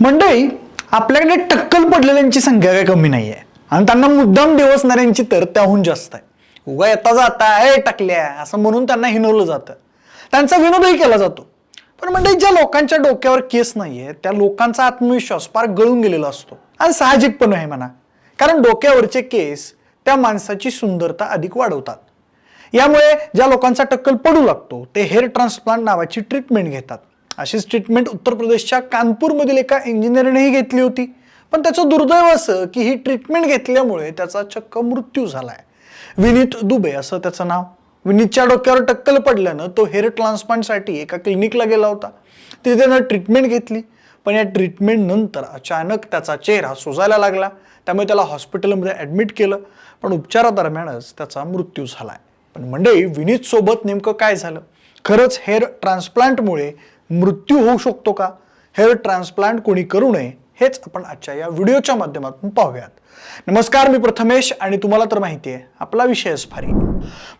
मंडळी आपल्याकडे टक्कल पडलेल्यांची संख्या काही कमी नाही आहे आणि त्यांना मुद्दाम दिवसणाऱ्यांची तर त्याहून जास्त आहे. उगा येता जाता ए टाकल्या असं म्हणून त्यांना हिनवलं जातं. त्यांचा विनोदही केला जातो. पण म्हणजे ज्या लोकांच्या डोक्यावर केस नाहीये त्या लोकांचा आत्मविश्वास फार गळून गेलेला असतो. आणि साहजिक पण आहे म्हणा. कारण डोक्यावरचे केस त्या माणसाची सुंदरता अधिक वाढवतात. यामुळे ज्या लोकांचा टक्कल पडू लागतो ते हेअर ट्रान्सप्लांट नावाची ट्रीटमेंट घेतात. अशीच ट्रीटमेंट उत्तर प्रदेशच्या कानपूरमधील एका इंजिनियरनेही घेतली होती. पण त्याचं दुर्दैव असं की ही ट्रीटमेंट घेतल्यामुळे त्याचा चक्क मृत्यू झालाय. विनीत दुबे असं त्याचं नाव. विनीतच्या डोक्यावर टक्कल पडल्यानं तो हेअर ट्रान्सप्लांटसाठी एका क्लिनिकला गेला होता. तिथे त्यानं ट्रीटमेंट घेतली. पण या ट्रीटमेंट नंतर अचानक त्याचा चेहरा सुजायला लागला. त्यामुळे त्याला हॉस्पिटलमध्ये ॲडमिट केलं. पण उपचारादरम्यानच त्याचा मृत्यू झालाय. पण मंडळी विनीत सोबत नेमकं काय झालं? खरंच हेअर ट्रान्सप्लांटमुळे मृत्यू होऊ शकतो का? हेअर ट्रान्सप्लांट कोणी करू नये हेच आपण आजच्या या व्हिडिओच्या माध्यमातून पाहूयात. नमस्कार मी प्रथमेश आणि तुम्हाला तर माहिती आहे आपला विषयच फारी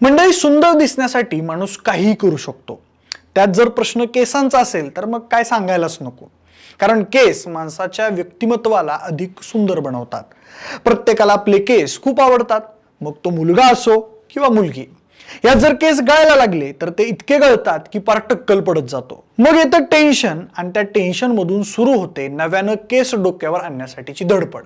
मंडळी सुंदर दिसण्यासाठी माणूस काहीही करू शकतो. त्यात जर प्रश्न केसांचा असेल तर मग काय सांगायलाच नको. कारण केस माणसाच्या व्यक्तिमत्वाला अधिक सुंदर बनवतात. प्रत्येकाला आपले केस खूप आवडतात. मग तो मुलगा असो किंवा मुलगी. यात जर केस गळायला लागले तर ते इतके गळतात की पार टक्कल पडत जातो. मग येतं टेन्शन आणि त्या टेन्शन मधून सुरू होते नव्यानं केस डोक्यावर आणण्यासाठीची धडपड.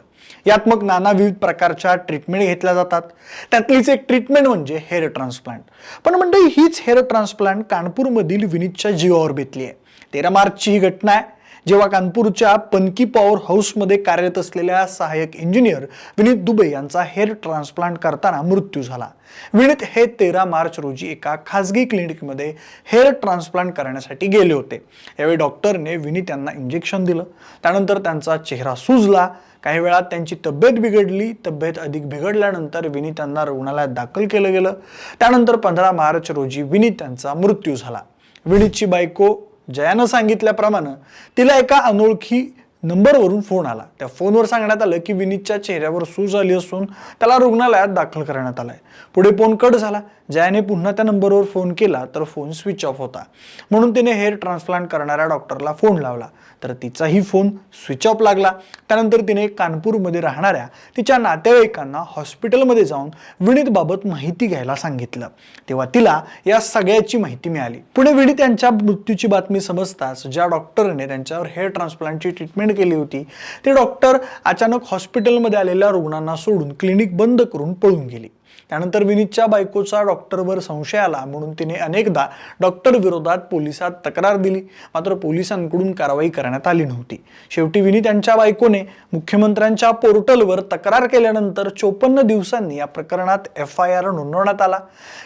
यात मग नाना विविध प्रकारच्या ट्रीटमेंट घेतल्या जातात. त्यातलीच एक ट्रीटमेंट म्हणजे हेअर ट्रान्सप्लांट पण म्हणजे हीच हेअर ट्रान्सप्लांट कानपूरमधील विनीतच्या जीवावर बेतली आहे तेरा मार्चची ही घटना आहे. जेव्हा कानपूरच्या पनकी पॉवर हाऊसमध्ये कार्यरत असलेल्या सहाय्यक इंजिनियर विनीत दुबे यांचा हेअर ट्रान्सप्लांट करताना मृत्यू झाला. विनीत हे तेरा मार्च रोजी एका खासगी क्लिनिकमध्ये हेअर ट्रान्सप्लांट करण्यासाठी गेले होते. यावेळी डॉक्टरने विनीत यांना इंजेक्शन दिलं. त्यानंतर त्यांचा चेहरा सुजला. काही वेळात त्यांची तब्येत बिघडली. तब्येत अधिक बिघडल्यानंतर विनीत यांना रुग्णालयात दाखल केलं गेलं. त्यानंतर पंधरा मार्च रोजी विनीत यांचा मृत्यू झाला. विनीतची बायको जयानं सांगितल्याप्रमाणे तिला एका अनोळखी नंबरवरून फोन आला. त्या फोनवर सांगण्यात आलं की विनीतच्या चेहऱ्यावर सूज आली असून त्याला रुग्णालयात दाखल करण्यात आलाय. पुढे फोन कट झाला. जयाने पुन्हा त्या नंबरवर फोन केला तर फोन स्विच ऑफ होता. म्हणून तिने हेअर ट्रान्सप्लांट करणाऱ्या डॉक्टरला फोन लावला. तर तिचाही फोन स्विच ऑफ लागला. त्यानंतर तिने कानपूरमध्ये राहणाऱ्या तिच्या नातेवाईकांना हॉस्पिटलमध्ये जाऊन विनीतबाबत माहिती घ्यायला सांगितलं. तेव्हा तिला या सगळ्याची माहिती मिळाली. पुढे विनीत यांच्या मृत्यूची बातमी समजताच ज्या डॉक्टरने त्यांच्यावर हेअर ट्रान्सप्लांटची ट्रीटमेंट केली होती. ते डॉक्टर अचानक हॉस्पिटलमध्ये आलेल्या रुग्णांना सोडून क्लिनिक बंद करून पळून गेली. त्यानंतर विनीतच्या बायकोचा डॉक्टरवर संशय आला म्हणून तिने अनेकदा डॉक्टर विरोधात पोलिसात तक्रार दिली. मात्र पोलिसांकडून कारवाई करण्यात आली नव्हती. शेवटी विनीत यांच्या बायकोने मुख्यमंत्र्यांच्या पोर्टलवर तक्रार केल्यानंतर चोपन्न दिवसांनी या प्रकरणात एफ आय आर नोंदवण्यात आला.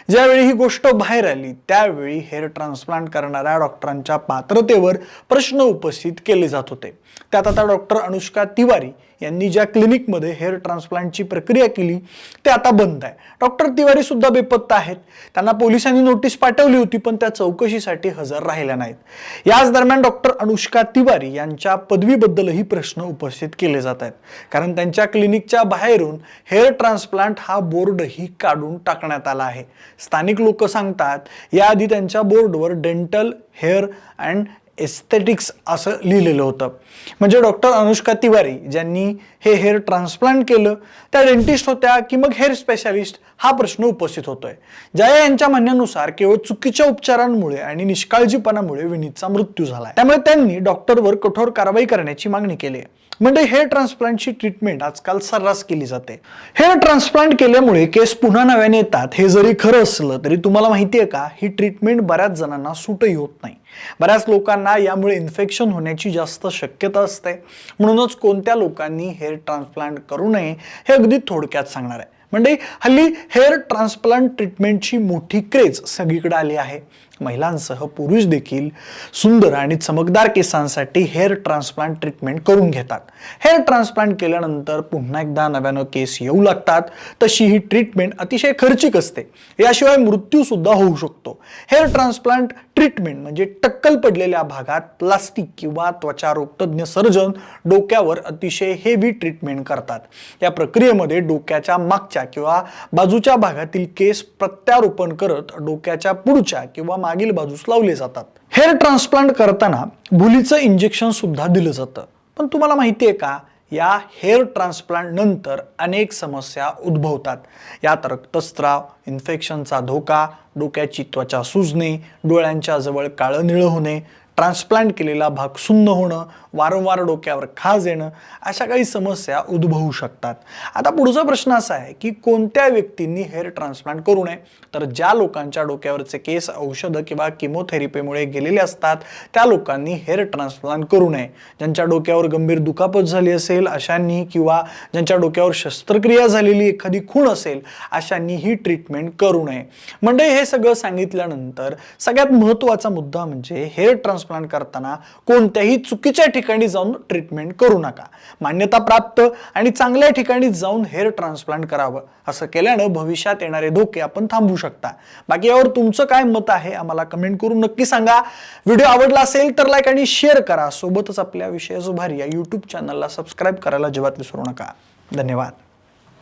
ज्यावेळी ही गोष्ट बाहेर आली त्यावेळी हेअर ट्रान्सप्लांट करणाऱ्या डॉक्टरांच्या पात्रतेवर प्रश्न उपस्थित केले जात होते. त्यात आता डॉक्टर अनुष्का तिवारी यांनी ज्या क्लिनिकमध्ये हेअर ट्रान्सप्लांटची प्रक्रिया केली ते आता बंद आहे. डॉक्टर तिवारी सुद्धा बेपत्ता आहेत. त्यांना पोलिसांनी नोटीस पाठवली होती पण त्या चौकशीसाठी हजर राहिल्या नाहीत. याच दरम्यान डॉक्टर अनुष्का तिवारी यांच्या पदवीबद्दलही प्रश्न उपस्थित केले जात आहेत. कारण त्यांच्या क्लिनिकच्या बाहेरून हेअर ट्रान्सप्लांट हा बोर्डही काढून टाकण्यात आला आहे. स्थानिक लोक सांगतात याआधी त्यांच्या बोर्डवर डेंटल हेअर अँड एस्थेटिक्स असं लिहिलेलं होतं. म्हणजे डॉक्टर अनुष्का तिवारी ज्यांनी हे हेअर ट्रान्सप्लांट केलं त्या डेंटिस्ट होत्या की मग हेअर स्पेशालिस्ट हा प्रश्न उपस्थित होतोय. जया यांच्या म्हणण्यानुसार केवळ चुकीच्या उपचारांमुळे आणि निष्काळजीपणामुळे विनीतचा मृत्यू झाला त्यामुळे त्यांनी डॉक्टरवर कठोर कारवाई करण्याची मागणी केली आहे. म्हणजे हेअर ट्रान्सप्लांटची ट्रीटमेंट आजकाल सर्रास केली जाते. हेअर ट्रान्सप्लांट केल्यामुळे केस पुन्हा नव्याने येतात. हे जरी खरं असलं तरी तुम्हाला माहिती आहे का? ही ट्रीटमेंट बऱ्याच जणांना सूटही होत नाही. बऱ्याच लोकांना यामुळे इन्फेक्शन होण्याची जास्त शक्यता असते. म्हणूनच कोणत्या लोकांनी हेअर ट्रान्सप्लांट करू नये हे अगदी थोडक्यात सांगणार आहे. म्हणजे हल्ली हेअर ट्रान्सप्लांट ट्रीटमेंटची मोठी क्रेज सगळीकडे आली आहे. महिलांसह पुरुष देखील सुंदर आणि चमकदार केसांसाठी हेअर ट्रान्सप्लांट ट्रीटमेंट करून घेतात. हेअर ट्रान्सप्लांट केल्यानंतर पुन्हा एकदा नव्यानं केस येऊ लागतात. तशी ही ट्रीटमेंट अतिशय खर्चिक असते. याशिवाय मृत्यू सुद्धा होऊ शकतो. हेअर ट्रान्सप्लांट ट्रीटमेंट म्हणजे टक्कल पडलेल्या भागात प्लास्टिक किंवा त्वचारोग तज्ज्ञ सर्जन डोक्यावर अतिशय हेवी ट्रीटमेंट करतात. या प्रक्रियेमध्ये डोक्याच्या मागच्या किंवा बाजूच्या भागातील केस प्रत्यारोपण करत डोक्याच्या पुढच्या किंवा मागील बाजूस लावले जातात. हेअर ट्रान्सप्लांट करताना भुलीचं इंजेक्शन सुद्धा दिलं जातं. पण तुम्हाला माहिती आहे का? या हेअर ट्रान्सप्लांट नंतर अनेक समस्या उद्भवतात. यात रक्तस्राव इन्फेक्शनचा धोका डोक्याची त्वचा सुजणे डोळ्यांच्या जवळ काळं निळं होणे ट्रान्सप्लांट केलेला भाग सुन्न होणं वारंवार डोक्यावर खाज येणं अशा काही समस्या उद्भवू शकतात. आता पुढचा प्रश्न असा आहे की कोणत्या व्यक्तींनी हेअर ट्रान्सप्लांट करू नये? तर ज्या लोकांच्या डोक्यावरचे केस औषधं किंवा किमोथेरपीमुळे गेलेले असतात त्या लोकांनी हेअर ट्रान्सप्लांट करू नये. ज्यांच्या डोक्यावर गंभीर दुखापत झाली असेल अशांनी किंवा ज्यांच्या डोक्यावर शस्त्रक्रिया झालेली एखादी खूण असेल अशांनी ही ट्रीटमेंट करू नये. म्हणजे हे सगळं सांगितल्यानंतर सगळ्यात महत्त्वाचा मुद्दा म्हणजे हेअर ट्रान्स ट्रान्सप्लांट करताना कोणत्याही चुकीच्या ठिकाणी जाऊन ट्रीटमेंट करू नका. मान्यता प्राप्त आणि चांगल्या ठिकाणी जाऊन हेअर ट्रान्सप्लांट करावं असं केल्यानं भविष्यात येणारे धोके आपण थांबू शकता. बाकी यावर तुमचं काय मत आहे आम्हाला कमेंट करून नक्की सांगा. व्हिडिओ आवडला असेल तर लाईक आणि शेअर करा. सोबतच आपल्या विषयाचं भारी या यूट्यूब चॅनलला सबस्क्राईब करायला अजिबात विसरू नका. धन्यवाद.